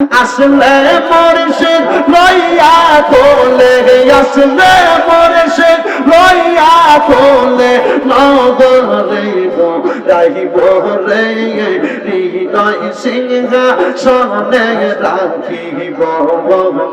আসলে মুর্শিদ লইয়া তোলে আসলে মুর্শিদ লইয়া তোলে নগরে রাহিব রে, হৃদয় সিংহা সনে রাখিব।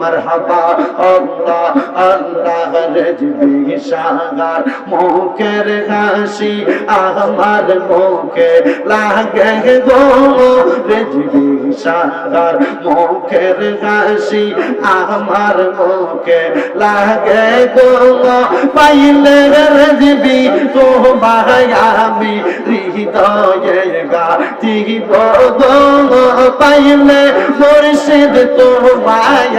মারহাবা, আল্লাহ আল্লাহ রেজবি সাগার। মুখের হাসি আমার মুখে লাগে গো, রেজবি সাগার। মুখের হাসি আমার মুখে লাগে গো, পাইলে রেজবি তো আমি হৃদয়েগা তিহি পদ পাইলে মুর্শিদ তোমায়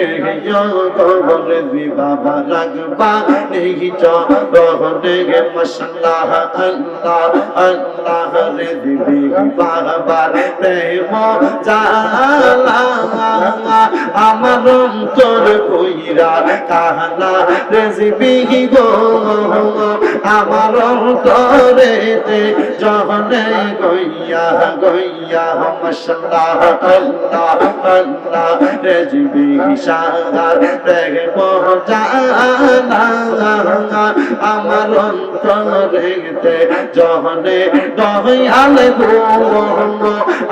আমার অন্তর কইরা কাহনা গো। আমার জহনে গইয়া গইয়া মশলা আল্লাহ আল্লাহ আমার অন্তর জহনে দহিয়াল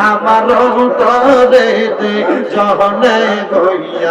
আমার অন্তরেতে জহনে গইয়া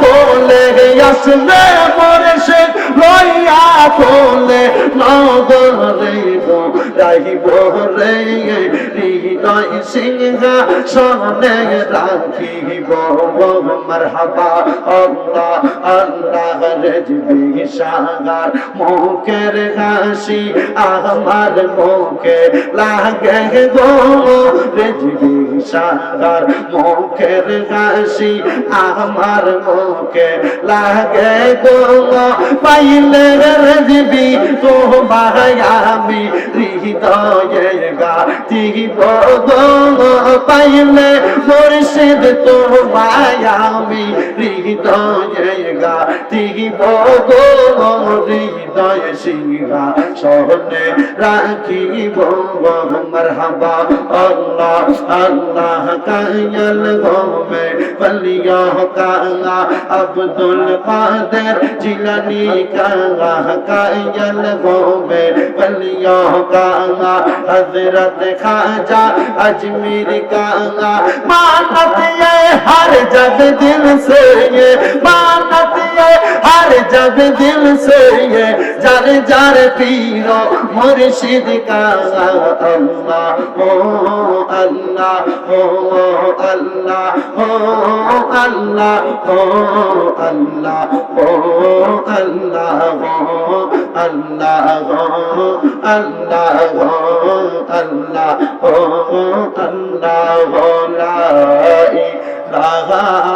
কোলে আসবে মোর সে লইয়া গো রাহিব রে হৃদয় সিংহা সনে রাখিব মারহাবা, আল্লাহ আল্লাহ, রেজবি সাগার। মুখের হাসি আমার মুখে লাগে গো। রেজবি সাগার, মুখের হাসি আমার মুখে লাগে গো। পাইলে রেজবি তো আমি হৃদয়েগা তিহি পদ পাইলে মুর্শিদ তোমায় আমি হৃদয়েগা তিহি পদ হৃদয় সিংহা সহনে রাখিব মরহাবা, আল্লাহ আল্লাহ কায়ল গো बलिया काला अब्दुल कादर जिलनी काला कायल गोबे बलिया काला हजरत खाजा अजमेर काला मानत ये हर जग दिल से ये मान जब दिल से ये जर जर पीरो मुर्शिद का अल्लाह हो अल्लाह हो अल्लाह हो अल्लाह हो अल्लाह हो अल्लाह हो अल्लाह हो अल्लाह हो अल्लाह हो अल्लाह हो ला इलाहा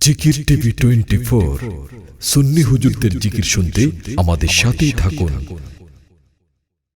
জিকির টিভি টোয়েন্টি ফোর। সুন্নি হুজুরদের জিকির শুনতে আমাদের সাথেই থাকুন।